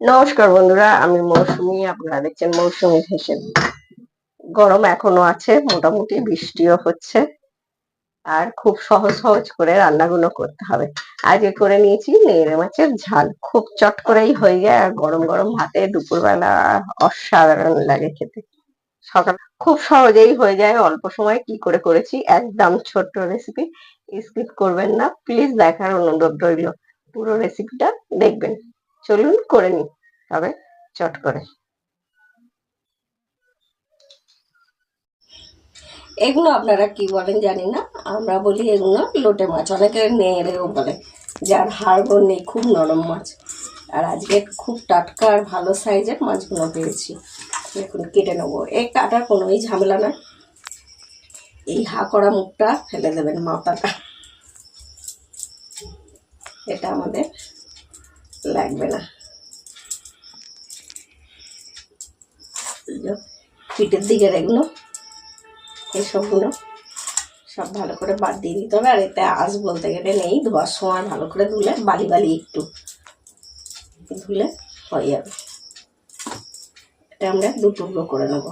নমস্কার বন্ধুরা, আমি মৌসুমি, আপনারা দেখছেন মৌসুমি ফ্যাশন। গরম এখনও আছে, মোটামুটি বৃষ্টিও হচ্ছে, আর খুব সহজ সহজ করে রান্নাগুলো করতে হবে। আজকে করে নিয়েছি নেড়ে মাছের ঝাল। খুব চট করেই হয়ে যায়, আর গরম গরম ভাতে দুপুরবেলা অসাধারণ লাগে খেতে। সকাল খুব সহজেই হয়ে যায়, অল্প সময় কি করে করেছি, একদম ছোট্ট রেসিপি স্কিপ করবেন না। প্লিজ দেখার অনুরোধ রইল, পুরো রেসিপিটা দেখবেন। চলুন করে নি তবে চট করে। এগুলো আপনারা কি বলেন জানি না, আমরা বলি এগুলো লোটে মাছ, অনেকে নেড়েও বলে যার হাড়গোড় নেই, খুব নরম মাছ। আর আজকে খুব টাটকা আর ভালো সাইজের মাছগুলো পেয়েছি। এখন কেটে নেব। এই কাটার কোনোই ঝামেলা না এই হা করা মুখটা ফেলে দেবেন মাথাটা। এটা আমাদের লাগবে না। পিঠের দিকের এগুলো এসবগুলো সব ভালো করে বাদ দিয়ে দিতে হবে। আর এতে আঁশ বলতে গেলে নেই ধোয়ার সময় ভালো করে ধুলে, বালি বালি একটু ধুলে হয়ে যাবে। এটা আমরা দু টুকরো করে নেব।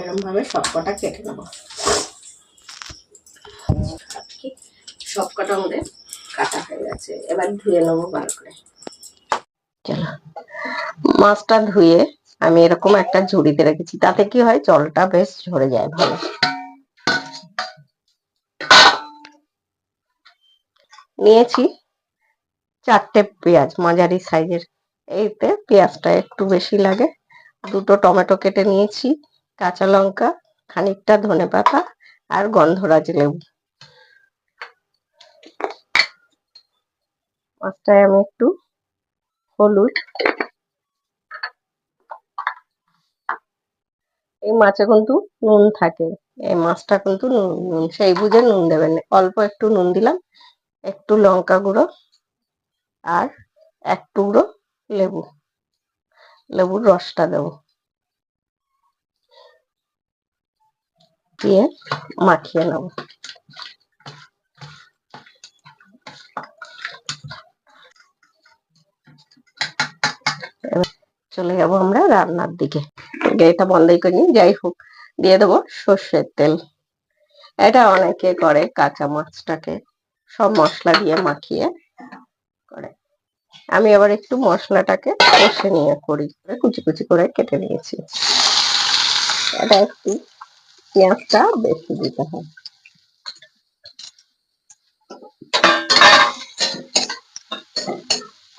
এরমভাবে সব কটা কেটে নেব। সব কটা আমাদের মাছটা ধুয়ে আমি এরকম একটা ঝুড়িতে রেখেছি, তাতে কি হয়, জলটা বেশ ঝরে যায় ভালো। নিয়েছি চারটে পেঁয়াজ, মাঝারি সাইজের। এইতে পেঁয়াজটা একটু বেশি লাগে। দুটো টমেটো কেটে নিয়েছি, কাঁচা লঙ্কা, খানিকটা ধনে পাতা আর গন্ধরাজ লেবু। মাছটায় আমি একটু হলুদ। এই মাছে কিন্তু নুন থাকে। এই মাছটা কিন্তু নুন নুন, সেই বুঝে নুন দেবেন অল্প একটু নুন দিলাম, একটু লঙ্কা গুঁড়ো আর এক টুকরো লেবু। লেবুর রসটা দেবো। দিয়ে মাখিয়ে নেব এবার চলে যাব আমরা রান্নার দিকে। এটা বন্ধই করি যাই হোক, দিয়ে দেবো সর্ষের তেল। এটা অনেকে করে কাঁচা মাছটাকে, সব মশলা দিয়ে মাখিয়ে করে। আমি আবার একটু মশলাটাকে কষে নিয়ে করি, করে কুচি কুচি করে কেটে নিয়েছি। এটা একটু পেঁয়াজটা বেশি দিতে হয়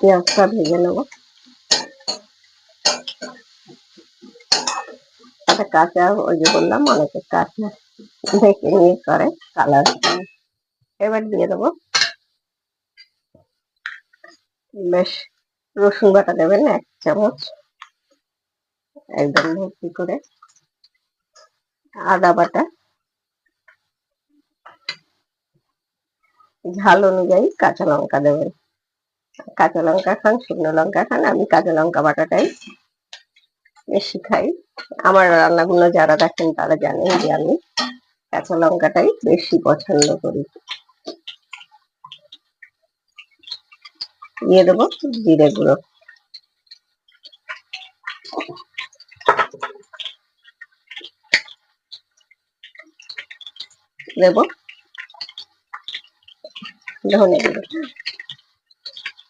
পেঁয়াজটা ভেজে নেব। এটা কাঁচা ওই যে বললাম অনেকে কাঁচা দেখে নিয়ে করে কালার এবার দিয়ে দেবো। বেশ, রসুন বাটা দেবেন এক চামচ। একদম ভর্তি করে। আদা বাটা। ঝাল অনুযায়ী কাঁচা লঙ্কা দেবেন। কাঁচা লঙ্কা খান, শুকনো লঙ্কা খান, আমি কাঁচা লঙ্কা বাটাটাই বেশি খাই আমার রান্নাগুলো যারা দেখেন তারা জানেন যে আমি কাঁচা লঙ্কাটাই বেশি পছন্দ করি। দিয়ে দেবো জিরে গুঁড়ো। দেবো ধনে গুঁড়ো।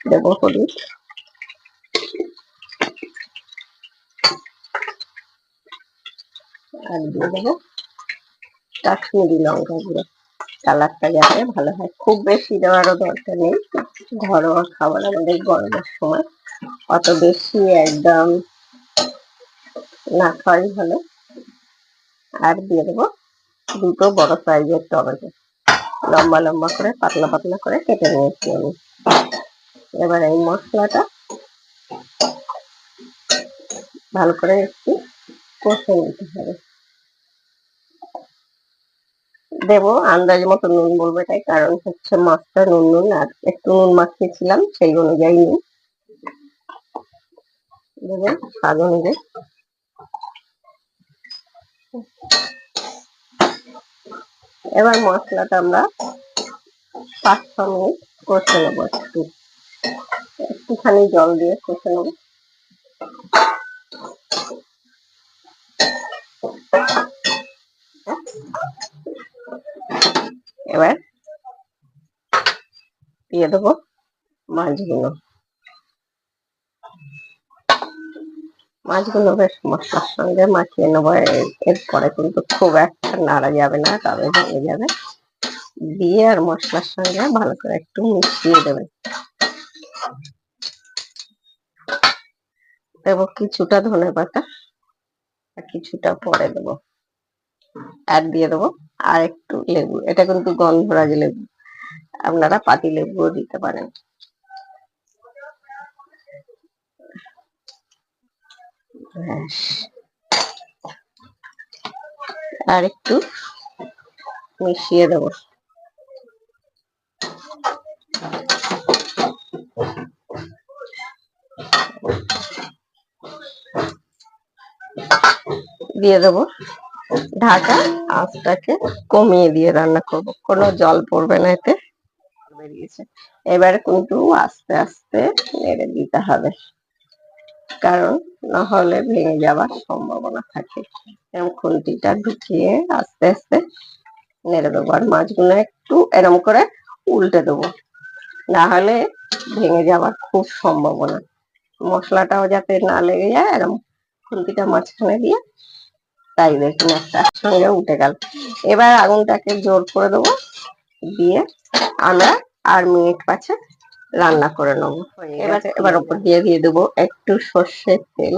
দেবো হলুদ। আর দিয়ে দেবো কাশ্মীরি লঙ্কা গুঁড়ো কালারটা যাতে ভালো হয় খুব বেশি দেওয়ারও দরকার নেই ঘরোয়া খাবার আমাদের গরমের সময় অত বেশি একদম না খাওয়াই ভালো আর দিয়ে দেবো দুটো বড় সাইজের টমেটো। লম্বা লম্বা করে পাতলা পাতলা করে কেটে নিয়েছি আমি। এবার এই মশলাটা ভালো করে একটু কষে নিতে হবে। দেবো, আন্দাজ মতো নুন বলব এটাই, কারণ হচ্ছে মাছটা নুন নুন আর একটু নুন মাখিয়েছিলাম, সেই অনুযায়ী নুন। দেবেন স্বাদ অনুযায়ী। এবার মশলাটা আমরা পাঁচ ছ মিনিট কষে নেব একটু। একটুখানি জল দিয়ে কষে নেব। এবার দিয়ে দেবো মাছগুলো। মাছগুলো বেশ মশলার সঙ্গে মাখিয়ে নেব। এরপরে কিন্তু খুব একটা নাড়া যাবে না, তবে ভেঙে যাবে। দিয়ে আর মশলার সঙ্গে ভালো করে একটু মিশিয়ে দেবে। দেবো কিছুটা ধনে পাতা আর কিছুটা পরে দেবো। আর দিয়ে দেবো। আর একটু লেবু, এটা কিন্তু গন্ধরাজ লেবু। আপনারা পাতি লেবুও দিতে পারেন। আর একটু মিশিয়ে দেবো। দিয়ে দেবো। ঢাকা আঁচটাকে কমিয়ে দিয়ে রান্না করব। কোনো জল পড়বে না এতে। বেরিয়েছে। এবার কিন্তু আস্তে আস্তে নেড়ে দিতে হবে। কারণ না হলে ভেঙে যাওয়ার সম্ভাবনা থাকে। এরকম খুন্তিটা ঢুকিয়ে আস্তে আস্তে নেড়ে দেবো। আর মাছগুলো একটু এরম করে উল্টে দেবো। না হলে ভেঙে যাওয়ার খুব সম্ভাবনা। মশলাটাও যাতে না লেগে যায়, এরম খুন্তিটা মাঝখানে দিয়ে তাই দেখুন একটা সঙ্গে উঠে গেল। এবার আগুনটাকে জোর করে দেবো দিয়ে আমরা আর মিনিট পাঁচে রান্না করে নেব। এবার এবার ওপর দিয়ে দিয়ে দেবো একটু সর্ষের তেল।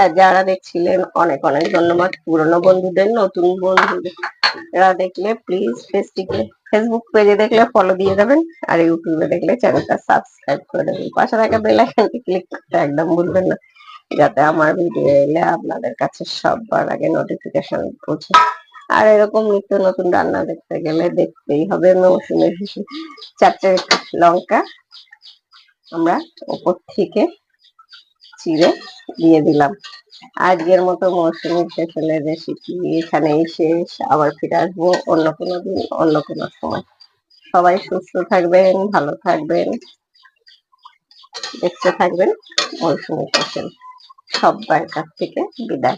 আর যারা দেখছিলেন অনেক অনেক ধন্যবাদ। পুরনো বন্ধুদের নতুন বন্ধুরা দেখলে প্লিজ পেজটিকে ফেসবুক পেজে দেখলে ফলো দিয়ে দেবেন। আর ইউটিউবে দেখলে চ্যানেলটা সাবস্ক্রাইব করে দেবেন। পাশে থাকা বেল আইকনটি ক্লিক করতে একদম ভুলবেন না। যাতে আমার ভিডিও এলে আপনাদের কাছে সবার আগে নোটিফিকেশন পৌঁছে। আর এরকম নিত্য নতুন রান্না দেখতে গেলে দেখতেই হবে মৌসুমী শিশু চারটে লঙ্কা আমরা উপর থেকে চিড়ে দিয়ে দিলাম। আজকের মতো মৌসুমী স্পেশালের রেসিপি এখানেই শেষ। আবার ফিরে আসব অন্য কোনো দিন, অন্য কোনো সময়। সবাই সুস্থ থাকবেন, ভালো থাকবেন, দেখতে থাকবেন মৌসুমী স্পেশাল সবার কাছ থেকে বিদায়।